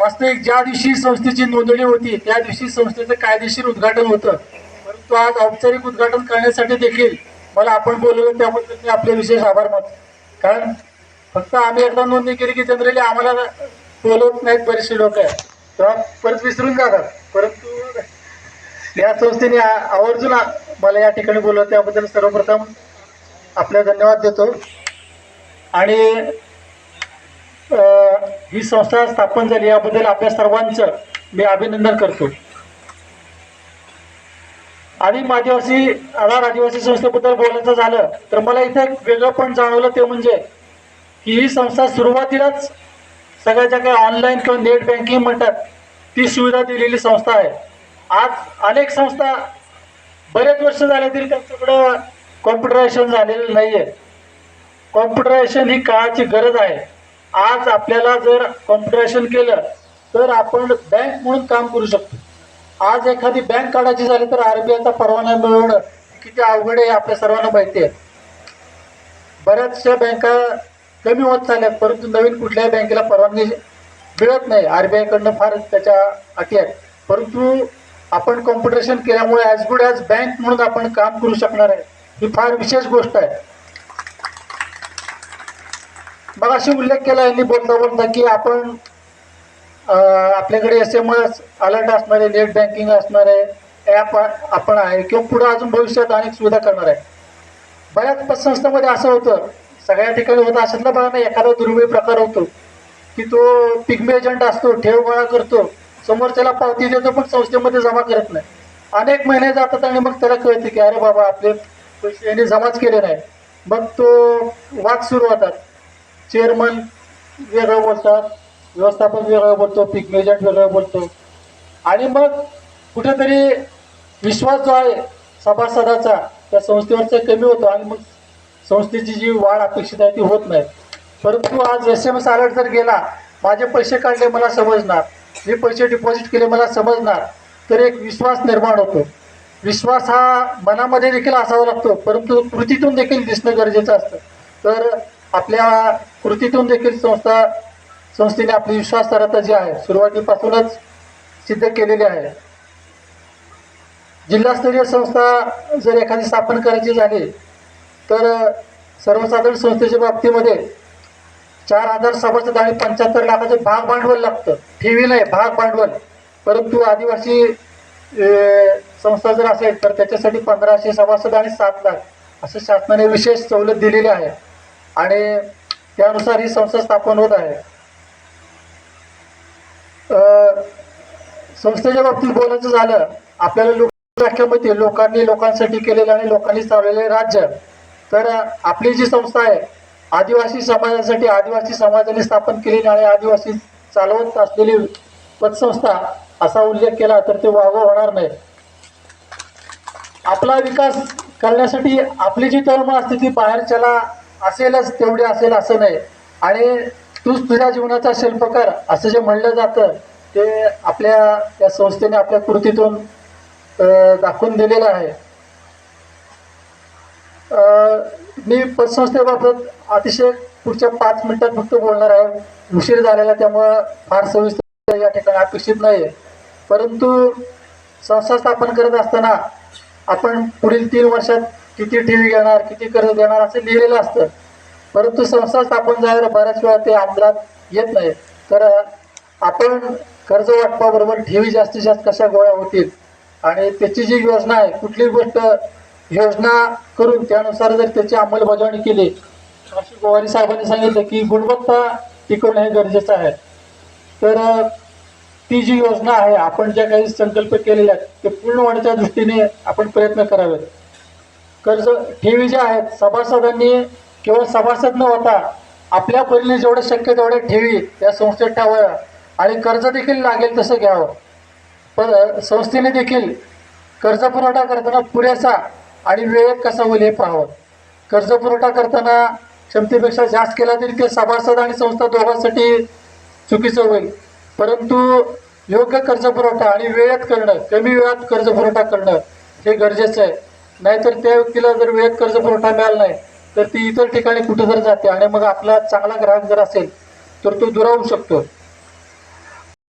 वास्तविक ज्या दिवशी संस्थेची नोंदणी होती त्या दिवशी संस्थेचं कायदेशीर उद्घाटन होतं. परंतु आज औपचारिक उद्घाटन करण्यासाठी देखील मला आपण बोलवलं त्याबद्दल मी आपले विशेष आभार मानतो. कारण फक्त आम्ही एकदा नोंदणी केली की जनरली आम्हाला बोलवत नाहीत बरेचसे लोक. आहे तेव्हा परत विसरून जातात. परंतु या संस्थेने आवर्जून मला या ठिकाणी बोलवलं. त्याबद्दल सर्वप्रथम आपल्या धन्यवाद देतो. आणि ही संस्था स्थापन झाली याबद्दल आपल्या सर्वांचं मी अभिनंदन करतो. आदिम आदिवासी आधार आदिवासी संस्थेबद्दल बोलायचं झालं तर मला इथं एक वेगळं पण जाणवलं ते म्हणजे की ही संस्था सुरुवातीलाच सगळ्या ज्या काही ऑनलाईन किंवा नेट बँकिंग म्हणतात ती सुविधा दिलेली संस्था आहे. आज अनेक संस्था बरेच वर्ष झाले तरी त्यांच्याकडं कॉम्प्युटरायझेशन झालेलं नाही आहे कॉम्प्युटरायझेशन ही काळाची गरज आहे. आज आपल्याला जर कॉम्पिटिशन केलं तर आपण बँक म्हणून काम करू शकतो. आज एखादी बँक काढायची झाली तर आर बी आयचा परवाना मिळवणं किती अवघड आहे आपल्या सर्वांना माहिती आहे. बऱ्याचशा बँका कमी होत चालल्यात परंतु नवीन कुठल्याही बँकेला परवानगी मिळत नाही. आर बी आयकडनं फार त्याच्या अटी आहेत. परंतु आपण कॉम्पिटिशन केल्यामुळे ॲज गुड ॲज बँक म्हणून आपण काम करू शकणार आहे. ही फार विशेष गोष्ट आहे. मग अशी उल्लेख केला यांनी बोलता बोलता की आपण आपल्याकडे एस एम एस अलर्ट असणार आहे नेट बँकिंग असणार आहे ॲप आपण आहे किंवा पुढे अजून भविष्यात अनेक सुविधा करणार आहे. बऱ्याच पतसंस्थांमध्ये असं होतं. सगळ्या ठिकाणी होतं अशातला बघा ना एखादा दुर्मिळ प्रकार होतो की तो पिग्मी एजंट असतो ठेव गोळा करतो समोरच्याला पावती देतो पण संस्थेमध्ये जमा करत नाही. अनेक महिने जातात आणि मग त्याला कळते की अरे बाबा आपले पैसे यांनी जमाच केले नाही. मग तो वाद सुरू होतात. चेअरमन वेगळं बोलतात व्यवस्थापन वेगळं बोलतो पीक एजंट वेगळं बोलतो. आणि मग कुठेतरी विश्वास जो आहे सभासदाचा त्या संस्थेवरचा कमी होतो आणि मग संस्थेची जी वाढ अपेक्षित आहे ती होत नाही. परंतु आज एस एम एस अलर्ट जर गेला माझे पैसे काढले मला समजणार. मी पैसे डिपॉझिट केले मला समजणार. तर एक विश्वास निर्माण होतो. विश्वास हा मनामध्ये देखील असावा लागतो परंतु कृतीतून देखील दिसणं गरजेचं असतं. तर आपल्या कृतीतून देखील संस्था संस्थेने आपली विश्वासार्हता जी आहे सुरुवातीपासूनच सिद्ध केलेली आहे. जिल्हास्तरीय संस्था जर एखादी स्थापन करायची झाली तर सर्वसाधारण संस्थेच्या बाबतीमध्ये चार हजार सभासद आणि पंच्याहत्तर लाखाचं भाग भांडवल लागतं. ठेवी नाही भाग भांडवल. परंतु आदिवासी संस्था जर असेल तर त्याच्यासाठी पंधराशे सभासद आणि सात लाख असं शासनाने विशेष सवलत दिलेली आहे. आणि त्यानुसार ही संस्था स्थापन होत आहे. संस्थेच्या बाबतीत बोलायचं झालं आपल्याला लोकसंख्यामध्ये लोकांनी लोकांसाठी केलेलं आणि लोकांनी चालवलेले राज्य. तर आपली जी संस्था आहे आदिवासी समाजासाठी आदिवासी समाजाने स्थापन केलेली आणि आदिवासी चालवत असलेली पतसंस्था असा उल्लेख केला तर ते वावं होणार नाही. आपला विकास करण्यासाठी आपली जी तळमळ असते ती बाहेरच्याला असेलच तेवढी असेल असं नाही. आणि तूच तुझ्या जीवनाचा शिल्पकार असं जे म्हणलं जातं ते आपल्या या संस्थेने आपल्या कृतीतून दाखवून दिलेलं आहे. मी पतसंस्थेबाबत अतिशय पुढच्या पाच मिनिटात फक्त बोलणार आहे. उशीर झालेला त्यामुळं फार सविस्तर या ठिकाणी अपेक्षित नाही आहे परंतु संस्था स्थापन करत असताना आपण पुढील तीन वर्षात किती ठेवी घेणार किती कर्ज देणार असं लिहिलेलं असतं. परंतु संस्था स्थापन झाल्यावर बऱ्याच वेळा ते अंमलात येत नाही. तर आपण कर्ज वाटपाबरोबर ठेवी जास्तीत जास्त कशा गोळ्या होतील? आणि त्याची जी योजना आहे कुठली गोष्ट योजना करून त्यानुसार जर त्याची अंमलबजावणी केली अशी गोवारी साहेबांनी सांगितलं की गुणवत्ता टिकवणं हे गरजेचं आहे. तर ती जी योजना आहे आपण ज्या काही संकल्प केलेल्या आहेत ते पूर्ण होण्याच्या दृष्टीने आपण प्रयत्न करावेत. कर्ज ठेवी ज्या आहेत सभासदांनी केवळ सभासद न होता आपल्या परीने जेवढं शक्य तेवढ्या ठेवी त्या संस्थेत ठेवाव्या. आणि कर्ज देखील लागेल तसं घ्यावं. पण संस्थेने देखील कर्ज पुरवठा करताना पुरेसा आणि वेळेत कसा होईल हे पाहावं. कर्ज पुरवठा करताना क्षमतेपेक्षा जास्त केला तरी ते सभासद आणि संस्था दोघांसाठी चुकीचं होईल. परंतु योग्य कर्ज पुरवठा आणि वेळेत करणं कमी वेळात कर्ज पुरवठा करणं हे गरजेचं आहे. नाहीतर त्या व्यक्तीला जर वेळेत कर्ज पुरवठा मिळाला नाही तर ती इतर ठिकाणी कुठे जर जाते आणि मग आपला चांगला ग्राहक जर असेल तर तो दुरावू शकतो.